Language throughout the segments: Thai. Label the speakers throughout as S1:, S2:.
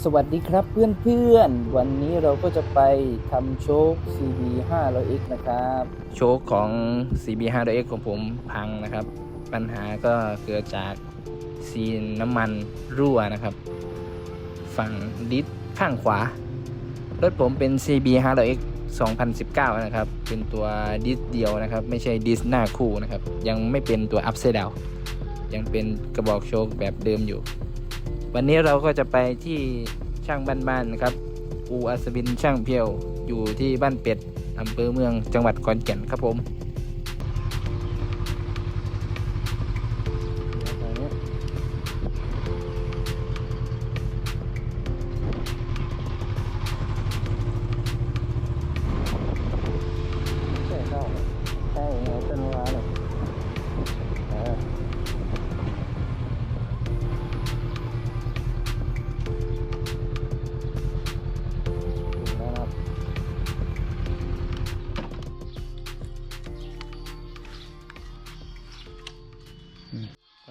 S1: สวัสดีครับเพื่อนๆ วันนี้เราก็จะไปทำโชค CB 500X นะครับ โชคของ CB 500X ของผมพังนะครับ ปัญหาก็เกิดจากซีนน้ำมันรั่วนะครับ ฝั่งดิสข้างขวา รถผมเป็น CB 500X 2019 นะครับ เป็นตัวดิสเดียวนะครับ ไม่ใช่ดิสหน้าคู่นะครับ ยังไม่เป็นตัวอัพไซด์ดาวยังเป็นกระบอกโชคแบบเดิมอยู่ วันนี้เราก็จะไปที่ช่างบ้านๆนะครับ อูอัศบินช่างเพียวอยู่ที่บ้านเป็ดอำเภอเมืองจังหวัดขอนแก่นครับผม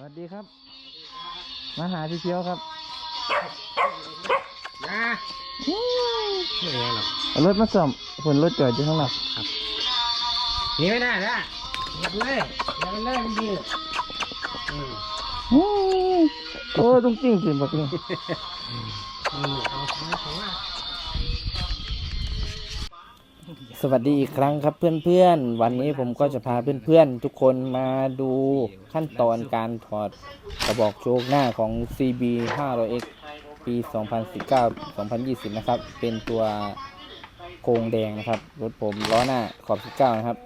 S1: วัสดีครับ มาหาพี่เพียวครับ
S2: นะไม่เป็นไรหรอก
S1: เอารถมาส่อมฝนรถจอดอยู่ข้างหลัง
S2: หนีไม่ได้นะอย่าไปเลยอย่าไปเลยมันดีอืม
S1: อู้โอ้ต้องจริงสิบักนี่
S2: อืมเอาของมาของมา
S1: สวัสดีอีกครั้งครับเพื่อนๆ วันนี้ผมก็จะพาเพื่อนๆ ทุกคนมาดูขั้นตอนการถอดกระบอกโชคหน้าของ CB 500X ปี 2019-2020 นะครับ เป็นตัวโครงแดงนะครับ รถผมล้อหน้าขอบ 19 นะครับ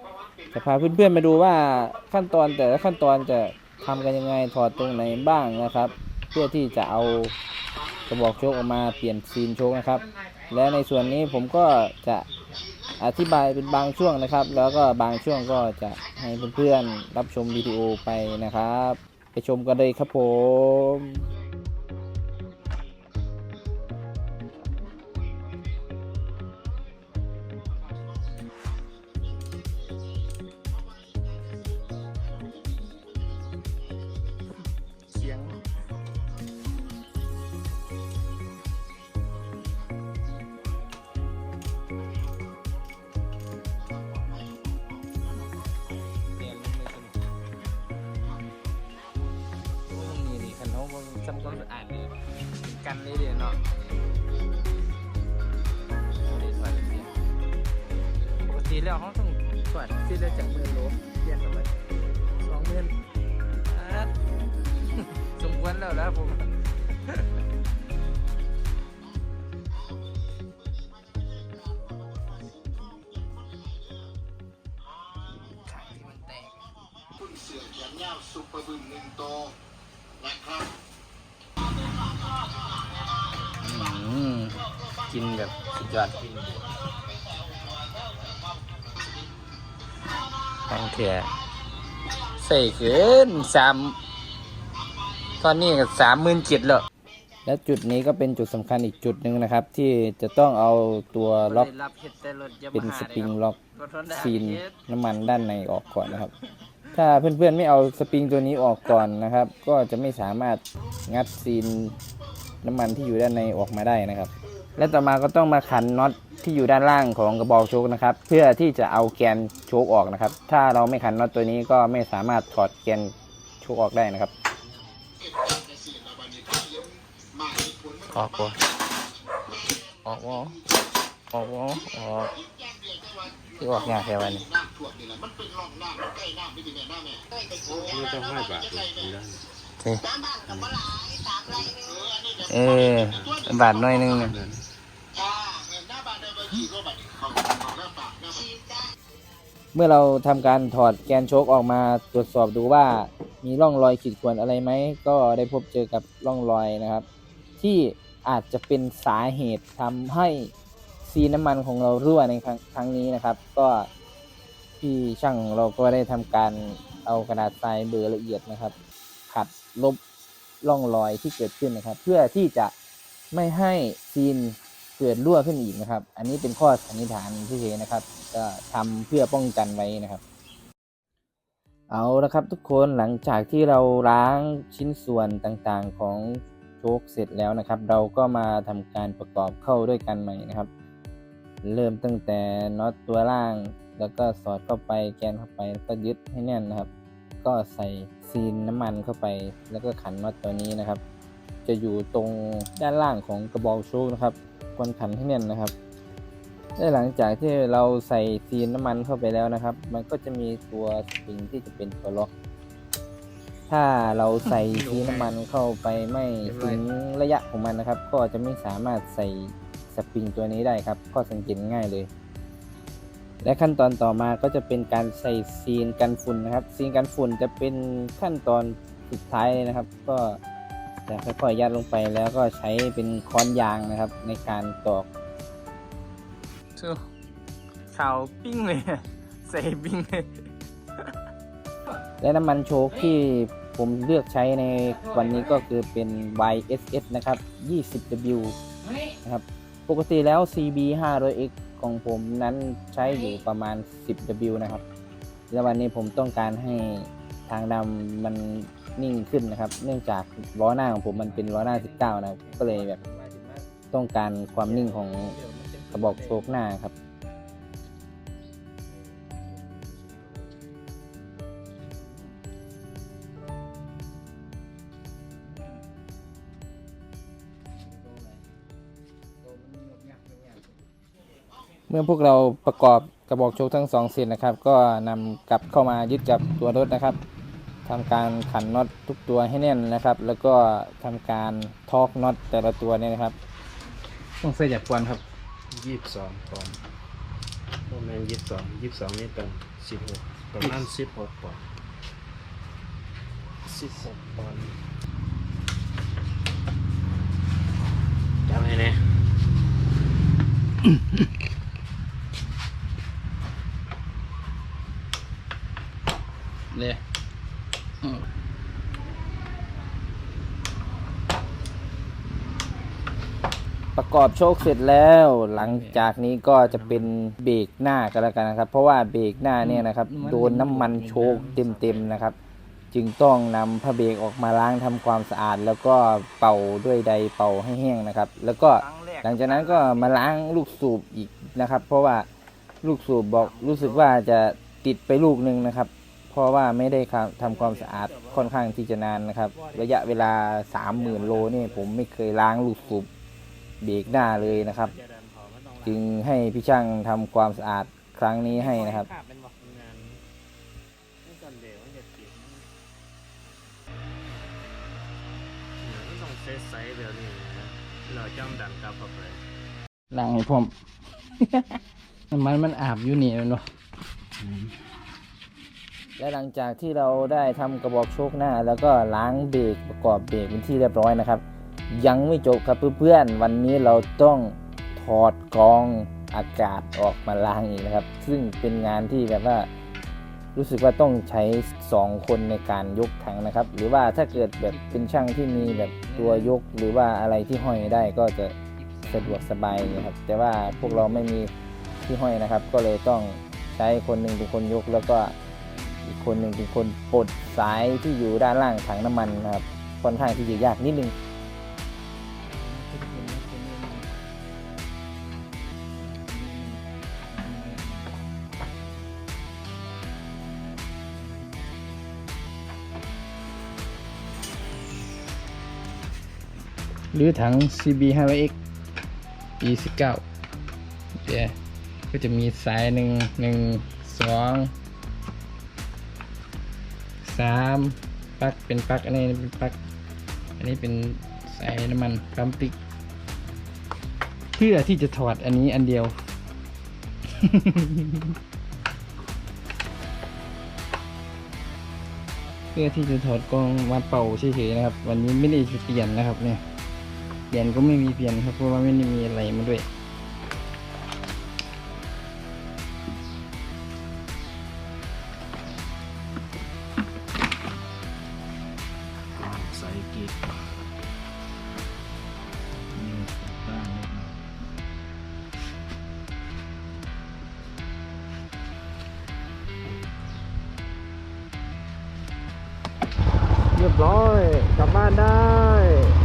S1: จะพาเพื่อนๆ มาดูว่าขั้นตอนแต่ละขั้นตอนจะทำกันยังไงถอดตรงไหนบ้างนะครับ เพื่อที่จะเอากระบอกโชคออกมาเปลี่ยนซีนโชคนะครับ และในส่วนนี้ผมก็จะ อธิบายเป็นบางช่วงนะครับ แล้วก็บางช่วงก็จะให้เพื่อนๆรับชมวิดีโอไปนะครับ ไปชมกันเลยครับผม
S2: เขา
S1: บ่ซ้ำความสะอาดนี่กันเลยเดี๋ยวเนาะบ่ได้สวัสดเสียปกติแล้วเขาต้องสวัสดที่ได้จากหมื่นโลเปลี่ยนกันไปสองหมื่อ่าสมควรแล้วแล้วผมขาที่มันแตก
S3: คุณเสือแขนยาวซุปเปอร์บึ้มหนึ่งโตนะครับ
S1: กินแบบสุดยอดกินตั้งเถื่อใส่เกินสามตอนนี้ก็สามหมื่นเจ็ดแล้ว และจุดนี้ก็เป็นจุดสำคัญอีกจุดหนึ่งนะครับ ที่จะต้องเอาตัวล็อกเป็นสปริงล็อกซีนน้ำมันด้านในออกก่อนนะครับ ถ้าเพื่อนๆไม่เอาสปริงตัวนี้ออกก่อนนะครับ ก็จะไม่สามารถงัดซีน น้ำมันที่อยู่ด้านในออกมาได้นะครับ และต่อมาก็ต้องมาขันน็อตที่อยู่ด้านล่างของกระบอกโชคนะครับ เพื่อที่จะเอาแกนโชคออกนะครับ ถ้าเราไม่ขันน็อตตัวนี้ก็ไม่สามารถถอดแกนโชคออกได้นะครับออกวะออกวะออกวะออกที่ออกยากแค่วันนี้
S3: น้ำท่วมนี่แหละมันเป็นร่องน้ำมันใกล้น้ำไม่ถึงแม่น้ำแม่
S2: ไม่ต้องห้บาทนะ
S1: เออบาทหน้อยนึงนะ
S3: จ้าเงินหน้าบ้านได้ไปขี่รถบัตรหน้าปากหน้าปาก
S1: เมื่อเราทำการถอดแกนโชคออกมาตรวจสอบดูว่ามีร่องรอยขีดข่วนอะไรไหม ก็ได้พบเจอกับร่องรอยนะครับ ที่อาจจะเป็นสาเหตุทำให้ซีน้ำมันของเรารั่วในครั้งครั้งนี้นะครับ ก็พี่ช่างของเราก็ได้ทำการเอากระดาษทรายเบอร์ละเอียดนะครับ ขัด ลบร่องรอยที่เกิดขึ้นนะครับ เพื่อที่จะไม่ให้ซีนเกิดรั่วขึ้นอีกนะครับ อันนี้เป็นข้อสันนิษฐานเฉยๆนะครับ ก็ทำเพื่อป้องกันไว้นะครับ เอาละครับทุกคนหลังจากที่เราล้างชิ้นส่วนต่างๆของโชคเสร็จแล้วนะครับ เราก็มาทำการประกอบเข้าด้วยกันใหม่นะครับ เริ่มตั้งแต่น็อตตัวล่าง แล้วก็สอดเข้าไปแกนเข้าไปแล้วก็ยึดให้แน่นนะครับ ก็ใส่ซีนน้ำมันเข้าไป แล้วก็ขันน็อตตัวนี้นะครับ จะอยู่ตรงด้านล่างของกระบอกโชคนะครับควรขันให้แน่นนะครับและหลังจากที่เราใส่ซีนน้ำมันเข้าไปแล้วนะครับ มันก็จะมีตัวสปริงที่จะเป็นตัวล็อก ถ้าเราใส่ซีนน้ำมันเข้าไปไม่ถึงระยะของมันนะครับ ก็จะไม่สามารถใส่สปริงตัวนี้ได้ครับ ก็สังเกตง่ายเลย และขั้นตอนต่อมาก็จะเป็นการใส่ซีนกันฝุ่นนะครับ ซีนกันฝุ่นจะเป็นขั้นตอนสุดท้ายเลยนะครับ ก็จะค่อยๆยัดลงไปแล้วก็ใช้เป็นค้อนยางนะครับ ในการตอก
S2: ชูข่าวปิ้งเลยใส่ปิ้งเลย
S1: และน้ำมันโชคที่ผมเลือกใช้ในวันนี้ก็คือเป็น YSS นะครับ 20W นะครับ ปกติแล้ว CB 500X ของผมนั้นใช้อยู่ประมาณ 10W นะครับ แล้วันนี้ผมต้องการให้ทางดำมันนิ่งขึ้นนะครับ เนื่องจากล้อหน้าของผมมันเป็นล้อหน้า 19 นะครับ ก็เลยแบบต้องการความนิ่งของกระบอกโชคหน้าครับ เมื่อพวกเราประกอบกระบอกโชคทั้งสองเส้นนะครับ ก็นำกลับเข้ามายึดกับตัวรถนะครับทำการขันน็อตทุกตัวให้แน่นนะครับ แล้วก็ทำการทอกน็อตแต่ละตัวเนี่ยนะครับ ต้องใส่จากกวนครับ
S4: ยี่สิบสองปอนด์ประมาณยี่สิบสองยี่สิบสองนี่ตรงสิบหกประมาณสิบหกปอนด์สิบหกปอนด์จำให้แน่
S1: เลยประกอบโชคเสร็จแล้วหลังจากนี้ก็จะเป็นเบรกหน้ากันแล้วกันนะครับ เพราะว่าเบรกหน้าเนี่ยนะครับโดนน้ำมันโชกเต็มๆนะครับ จึงต้องนำผ้าเบรกออกมาล้างทำความสะอาด แล้วก็เป่าด้วยไดร์เป่าให้แห้งนะครับ แล้วก็หลังจากนั้นก็มาล้างลูกสูบอีกนะครับ เพราะว่าลูกสูบบอกรู้สึกว่าจะติดไปลูกหนึ่งนะครับเพ ราะว่าไม่ได้ครับทำความสะอาดค่อนข้างที่จะนานนะครับ ระยะเวลา 30,000 โลนี่ผมไม่เคยล้างลูกสูบเบรกหน้าเลยนะครับ จึงให้พี่ช่างทำความสะอาดครั้งนี้ให้นะครับ
S4: งานไม่จำเดี๋ยวมันจะติดมันต้องเซตไซส์แบบนี้นะเราจ้ำดันกลับเข้าไป
S1: ล้างให้พร้อมน้ำมันมันอาบอยู่นี่แมันบ่ และหลังจากที่เราได้ทำกระบอกโชคหน้า แล้วก็ล้างเบรกประกอบเบรกเป็นที่เรียบร้อยนะครับ ยังไม่จบครับเพื่อนๆวันนี้เราต้องถอดกองอากาศออกมาล้างอีกนะครับ ซึ่งเป็นงานที่แบบว่ารู้สึกว่าต้องใช้ 2 คนในการยกถังนะครับ หรือว่าถ้าเกิดแบบเป็นช่างที่มีแบบตัวยกหรือว่าอะไรที่ห้อยได้ก็จะสะดวกสบายนะครับ แต่ว่าพวกเราไม่มีที่ห้อยนะครับ ก็เลยต้องใช้คนหนึ่งเป็นคนยกแล้วก็ อีกคนหนึ่งเป็นคนปลดสายที่อยู่ด้านล่างถังน้ำมันนะครับค่อนข้างที่จะยากนิดนึงหรือถัง CB 500X ปี19 เดี๋ยวก็จะมีสายหนึ่งหนึ่งสอง สามปลั๊กเป็นปลั๊กอันนี้เป็นปลั๊กอันนี้เป็นสายน้ำมันปั๊มติ๊กเพื่อที่จะถอดอันนี้อันเดียว เพื่อที่จะถอดกล้องมาเป่าเฉยๆนะครับ วันนี้ไม่ได้จะเปลี่ยนนะครับเนี่ยเปลี่ยนก็ไม่มีเปลี่ยนครับเพราะว่าไม่ได้มีอะไรมาด้วย เรียบร้อย กลับบ้านได้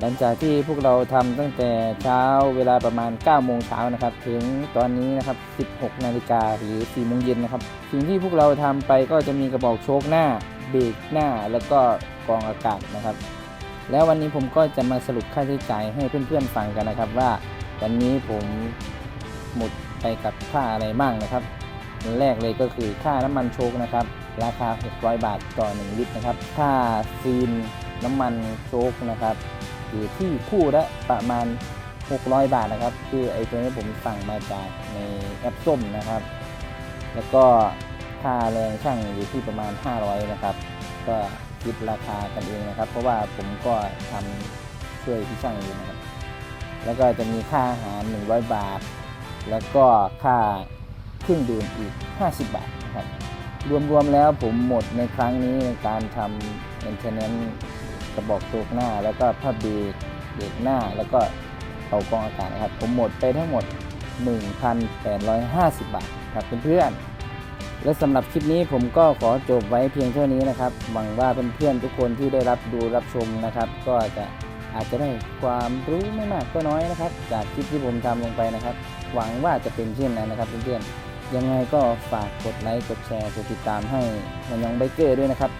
S1: หลังจากที่พวกเราทำตั้งแต่เช้าเวลาประมาณ 9 โมงเช้านะครับ ถึงตอนนี้นะครับ 16 นาฬิกาหรือ 4 โมงเย็นนะครับ สิ่งที่พวกเราทำไปก็จะมีกระบอกโชคหน้า เบรกหน้า แล้วก็กองอากาศนะครับ แล้ววันนี้ผมก็จะมาสรุปค่าใช้จ่ายให้เพื่อนๆฟังกันนะครับ ว่าวันนี้ผมหมดไปกับค่าอะไรบ้างนะครับแรกเลยก็คือค่าน้ำมันโชคนะครับ ราคา 600 บาทต่อ 1 ลิตรนะครับ ค่าซีนน้ำมันโชคนะครับ อยู่ที่คู่ละประมาณ 600 บาทนะครับ คือไอ้ตัวนี้ผมสั่งมาจากในแอปส้มนะครับ แล้วก็ค่าแรงช่างอยู่ที่ประมาณ 500 นะครับ ก็คิดราคากันเองนะครับ เพราะว่าผมก็ทำช่วยพี่ช่างอยู่นะครับ แล้วก็จะมีค่าอาหาร 100 บาท แล้วก็ค่าเครื่องดื่มอีก 50 บาทนะครับ รวมๆแล้วผมหมดในครั้งนี้ในการทำ maintenance ระบอกโชกหน้า แล้วก็ผ้าเบรกเบรกหน้า แล้วก็เป่ากรองอากาศนะครับ ผมหมดไปทั้งหมด 1,850 บาทครับเพื่อนๆ และสำหรับคลิปนี้ผมก็ขอจบไว้เพียงเท่านี้นะครับ หวังว่าเพื่อนๆทุกคนที่ได้รับดูรับชมนะครับ ก็จะอาจจะได้ความรู้ไม่มากก็น้อยนะครับ จากคลิปที่ผมทำลงไปนะครับ หวังว่าจะเป็นเช่นนั้นนะครับเพื่อนๆยังไงก็ฝากกดไลค์กดแชร์กดติดตามให้มันยังไบเกอร์ด้วยนะครับ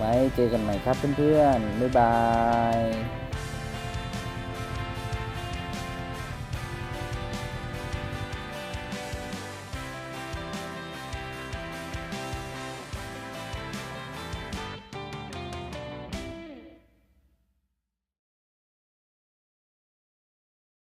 S1: ไว้เจอกันใหม่ครับเพื่อนๆ บ๊ายบาย